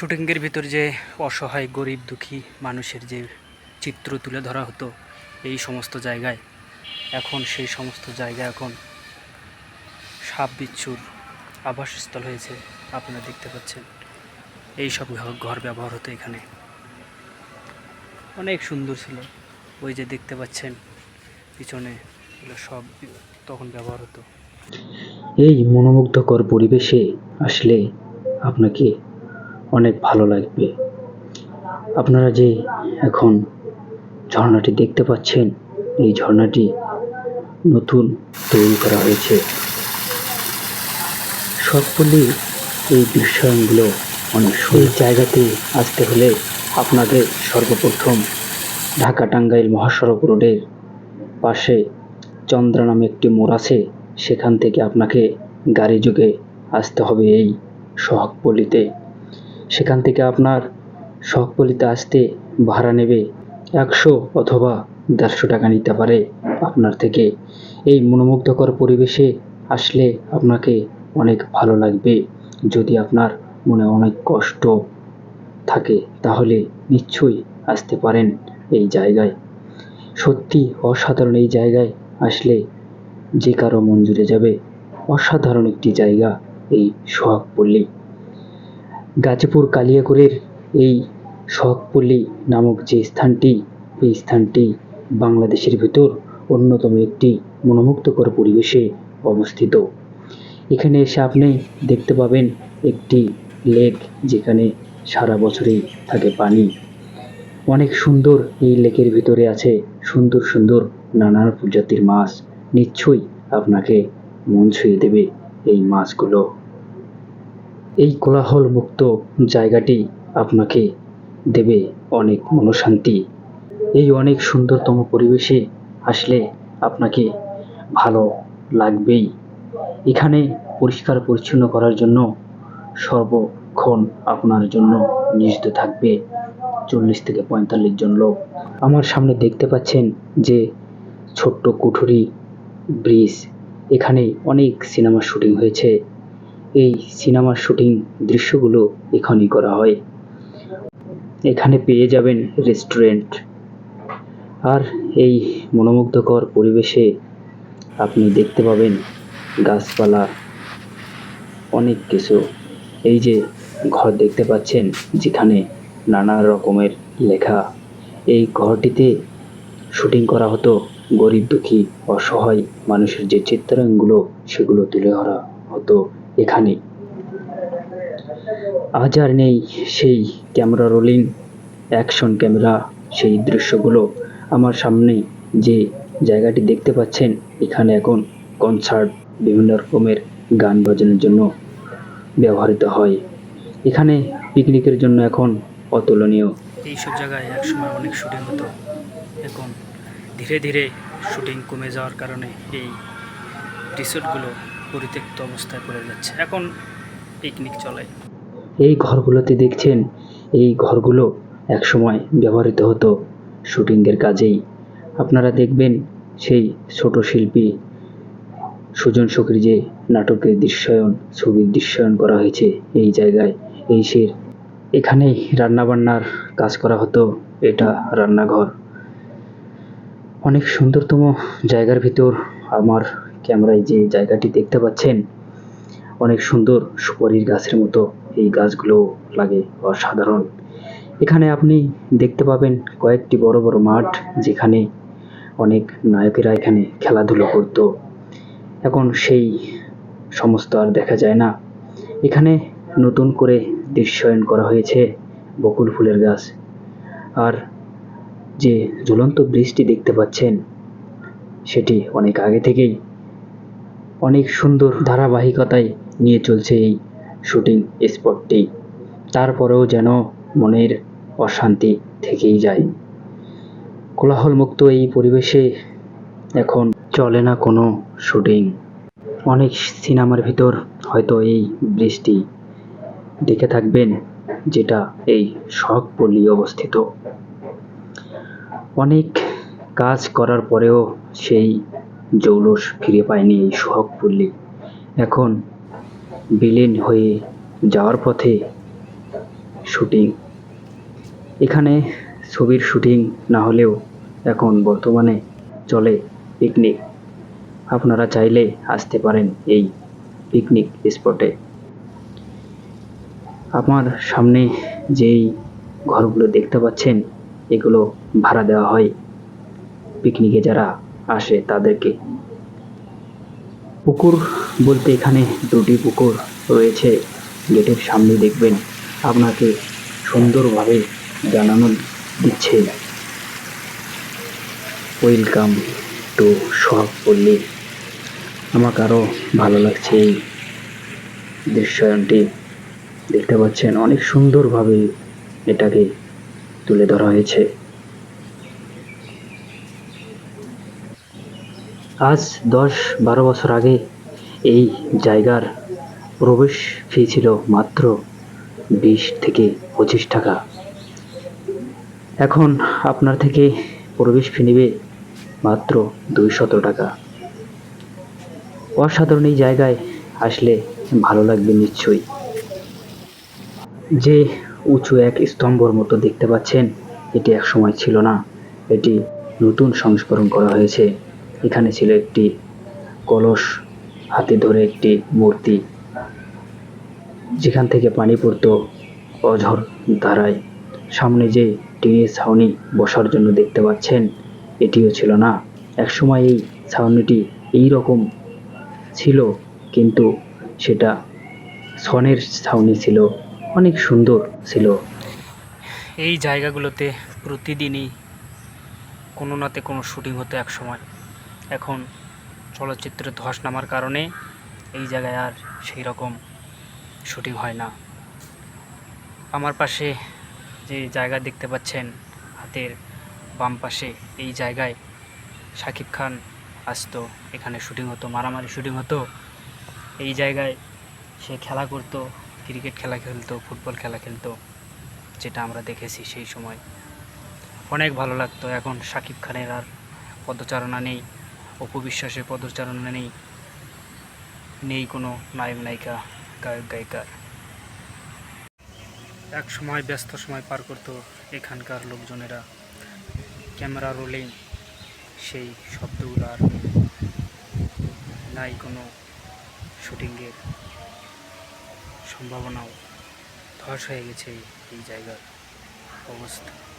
শুটিংয়ের ভিতর যে অসহায়, গরিব, দুঃখী মানুষের যে চিত্র তুলে ধরা হতো এই সমস্ত জায়গায়, এখন সেই সমস্ত জায়গা এখন সাপ বিচ্ছুর আবাসস্থল হয়েছে, আপনারা দেখতে পাচ্ছেন। এই সব ঘর- ব্যবহার হতো এখানে। অনেক সুন্দর ছিল। ওই যে দেখতে পাচ্ছেন, পিছনে এগুলো সব তখন ব্যবহার হতো। এই মনোমুগ্ধকর পরিবেশে আসলে আপনাকে অনেক ভালো লাগবে। আপনারা যে এখন ঝর্ণাটি দেখতে পাচ্ছেন, এই ঝর্ণাটি নতুন তৈরি করা হয়েছে। সকলেই এই দৃশ্যায়নগুলো অনেক সেই জায়গাতে আসতে হলে আপনাদের সর্বপ্রথম ঢাকা টাঙ্গাইল মহাসড়ক রোডের পাশে চন্দ্রা নামে একটি মোড় আছে, সেখান থেকে আপনাকে গাড়ি যোগে আসতে হবে এই সোহাগপল্লিতে। সেখান থেকে আপনার সোহাগপল্লিতে আসতে ভাড়া নেবে একশো অথবা দেড়শো টাকা নিতে পারে আপনার থেকে। এই মনোমুগ্ধকর পরিবেশে আসলে আপনাকে অনেক ভালো লাগবে। যদি আপনার মনে অনেক কষ্ট থাকে, তাহলে নিশ্চয়ই আসতে পারেন এই জায়গায়। সত্যি অসাধারণ এই জায়গায় আসলে যে কারও মন জুড়ে যাবে। অসাধারণ একটি জায়গা এই সোহাগপল্লী। গাজীপুর কালিয়াকৈরের এই সোহাগপল্লী নামক যে স্থানটি, এই স্থানটি বাংলাদেশের ভিতর অন্যতম একটি মনোমুগ্ধকর পরিবেশে অবস্থিত। এখানে এসে আপনি দেখতে পাবেন একটি লেক যেখানে সারা বছরই থাকে পানি। অনেক সুন্দর এই লেকের ভিতরে আছে সুন্দর সুন্দর নানান প্রজাতির মাছ। নিশ্চয়ই আপনাকে মন ছুঁয়ে দেবে এই মাছগুলো। এই কোলাহল মুক্ত জায়গাটি আপনাকে দেবে অনেক মনশান্তি। এই অনেক সুন্দরতম পরিবেশে আসলে আপনাকে ভালো লাগবেই। এখানে পরিষ্কার পরিচ্ছন্ন করার জন্য সর্বক্ষণ আপনার জন্য নিয়োজিত থাকবে চল্লিশ থেকে পঁয়তাল্লিশ জন লোক। আমার সামনে দেখতে পাচ্ছেন যে ছোট্ট কুঠুরি ব্রিজ। এখানে অনেক সিনেমার শুটিং হয়েছে। এই সিনেমার শুটিং দৃশ্যগুলো এখানেই করা হয়। এখানে পেয়ে যাবেন রেস্টুরেন্ট। আর এই মনোমুগ্ধকর পরিবেশে আপনি দেখতে পাবেন গাছপালা, অনেক কিছু। এই যে ঘর দেখতে পাচ্ছেন, যেখানে নানা রকমের লেখা। এই ঘরটিতে শুটিং করা হতো গরিব দুঃখী, অসহায় মানুষের যে চিত্রাঙ্গগুলো, সেগুলো তুলে ধরা হতো। এখানে। আজ আর নেই সেই ক্যামেরা রোলিং, অ্যাকশন ক্যামেরা, সেই দৃশ্যগুলো আমার সামনে যে জায়গাটি দেখতে পাচ্ছেন, এখানে এখন কনসার্ট বিভিন্ন রকমের গান বাজানোর জন্য ব্যবহৃত হয়। এখানে পিকনিকের জন্য এখন অতুলনীয়। এইসব জায়গায় একসময় অনেক শুটিং হতো। এখন ধীরে ধীরে শুটিং কমে যাওয়ার কারণে এই রিসোর্টগুলো পরিত্যক্ত অবস্থায় পড়ে যাচ্ছে। এখন পিকনিক চলে। এই ঘরগুলোতে দেখছেন, এই ঘরগুলো একসময় ব্যবহৃত হতো শুটিংয়ের কাজেই। আপনারা দেখবেন সেই ছোট শিল্পী সুজন শখের যে নাটকের দৃশ্যায়ন, ছবির দৃশ্যায়ন করা হয়েছে এই জায়গায়, এই সে এখানেই রান্নাবান্নার কাজ করা হতো, এটা রান্নাঘর। অনেক সুন্দরতম জায়গার ভিতর আমার ক্যামেরায় যে জায়গাটি দেখতে পাচ্ছেন, অনেক সুন্দর সুপারির গাছের মতো এই গাছগুলো লাগে, অসাধারণ। এখানে আপনি দেখতে পাবেন কয়েকটি বড় বড় মাঠ, যেখানে অনেক নায়কেরা এখানে খেলাধুলো করতো। এখন সেই সমস্ত আর দেখা যায় না। এখানে নতুন করে দৃশ্যায়ন করা হয়েছে বকুল ফুলের গাছ। আর যে ঝুলন্ত ব্রিজটি দেখতে পাচ্ছেন, সেটি অনেক আগে থেকেই অনেক সুন্দর ধারাবাহিকতায় নিয়ে চলছে এই শুটিং স্পটটি। তারপরেও যেন মনের অশান্তি থেকেই যায়। কোলাহলমুক্ত এই পরিবেশে এখন চলে না কোনো শুটিং। অনেক সিনেমার ভিতর হয়তো এই ব্রিজটি দেখে থাকবেন যেটা এই শখপল্লী অবস্থিত। অনেক কাজ করার পরেও সেই জৌলস ফিরে পায়নি এই সোহাগপল্লী এখন বিলীন হয়ে যাওয়ার পথে শুটিং। এখানে ছবির শুটিং না হলেও এখন বর্তমানে চলে পিকনিক। আপনারা চাইলে আসতে পারেন এই পিকনিক স্পটে। আমার সামনে যেই ঘরগুলো দেখতে পাচ্ছেন, এগুলো ভাড়া দেওয়া হয়। পিকনিকে যারা আসে তাদেরকে। পুকুর বলতে এখানে দুটি পুকুর রয়েছে। গেটের সামনে দেখবেন আপনাকে সুন্দরভাবে জানানো দিচ্ছে। ওয়েলকাম টু সব পল্লী আমাকে আরও ভালো লাগছে এই দৃশ্যায়নটি দেখতে পাচ্ছেন, অনেক সুন্দরভাবে এটাকে তুলে ধরা হয়েছে। আজ দশ বারো বছর আগে এই জায়গার প্রবেশ ফি ছিল মাত্র বিশ থেকে পঁচিশ টাকা। এখন আপনার থেকে প্রবেশ ফি নেবে মাত্র দুইশত টাকা। অসাধারণ এই জায়গায় আসলে ভালো লাগবে নিশ্চয়ই। যে উঁচু এক স্তম্ভর মতো দেখতে পাচ্ছেন, এটি এক সময় ছিল না। এটি নতুন সংস্করণ করা হয়েছে। এখানে ছিল একটি কলস, হাতে ধরে একটি মূর্তি। যেখান থেকে পানি পড়তো অঝর ধারায়। সামনে যে টিনের ছাউনি বসার জন্য দেখতে পাচ্ছেন, এটিও ছিল না। একসময় এই ছাউনিটি এই রকম ছিল, কিন্তু সেটা সনের ছাউনি ছিল, অনেক সুন্দর ছিল। এই জায়গাগুলোতে প্রতিদিনই কোনো নাতে কোনো শুটিং হতো এক সময় এখন চলচ্চিত্রের ধস নামার কারণে এই জায়গায় আর সেই রকম শুটিং হয় না। আমার পাশে যে জায়গা দেখতে পাচ্ছেন, হাতের বাম পাশে এই জায়গায় শাকিব খান আসতো, এখানে শুটিং হতো, মারামারি শুটিং হতো। এই জায়গায় সে খেলা করতো, ক্রিকেট খেলা খেলতো, ফুটবল খেলা খেলতো, যেটা আমরা দেখেছি সেই সময়। অনেক ভালো লাগতো, এখন শাকিব খানের আর পদচারণা নেই। অপু বিশ্বাসের পদচারণা নেই নেই কোনো নায়ক, নায়িকা, গায়ক গায়িকার এক সময় ব্যস্ত সময় পার করতো এখানকার লোকজনেরা। ক্যামেরা রোলিং, সেই শব্দগুলো আর নাই কোনো শুটিংয়ের সম্ভাবনাও। ধস হয়ে গেছে এই জায়গার অবস্থা।